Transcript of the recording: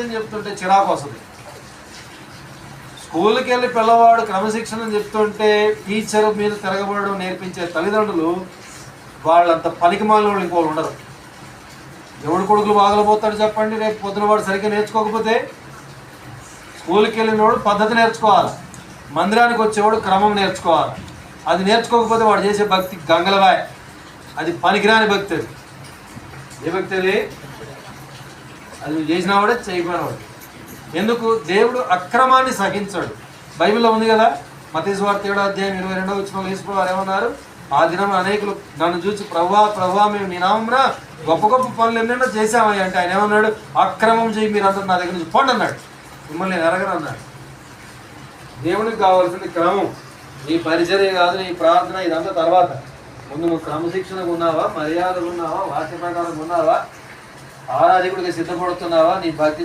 అని చెప్తుంటే చిరాకు వస్తుంది. స్కూల్కి వెళ్ళి పిల్లవాడు క్రమశిక్షణ అని చెప్తుంటే టీచర్ మీద తిరగబడడం నేర్పించే తల్లిదండ్రులు వాళ్ళంత పనికి మాలిన ఇంకోళ్ళు ఉండరు. ఎవడు కొడుకులు బాగలపోతాడు చెప్పండి రేపు పొద్దున వాడు సరిగ్గా నేర్చుకోకపోతే స్కూల్కి వెళ్ళినవాడు పద్ధతి నేర్చుకోవాలి. మందిరానికి వచ్చేవాడు క్రమం నేర్చుకోవాలి. అది నేర్చుకోకపోతే వాడు చేసే భక్తి గంగలవాయ్. అది పనికిరాని భక్తి అది. ఏ భక్తి అది? అది నువ్వు చేసినవాడే చేయకపోయినవాడు ఎందుకు? దేవుడు అక్రమాన్ని సహించాడు. బైబిల్లో ఉంది కదా మతేశ్వార్త ఏడో అధ్యాయం ఇరవై రెండో వచ్చిన వేసుకోవారు ఏమన్నారు? ఆ దినం అనేకులు నన్ను చూసి ప్రభా ప్రభా మేము నీ నామమున గొప్ప గొప్ప పనులు ఎన్నెన్నో చేశామని అంటే ఆయన ఏమన్నాడు? అక్రమం చేయి మీరంతా నా దగ్గర నుంచి పోండి అన్నాడు. మిమ్మల్ని ఎరగరు ఎరగను అన్నాడు. దేవునికి కావాల్సింది క్రమం. నీ పరిచర్య కాదు నీ ప్రార్థన ఇదంతా తర్వాత. ముందు నువ్వు క్రమశిక్షణగా ఉన్నావా? మర్యాదగా ఉన్నావా? వాక్య ప్రకారం ఉన్నావా? ఆరాధికుడికి సిద్ధపడుతున్నావా? నీ భక్తి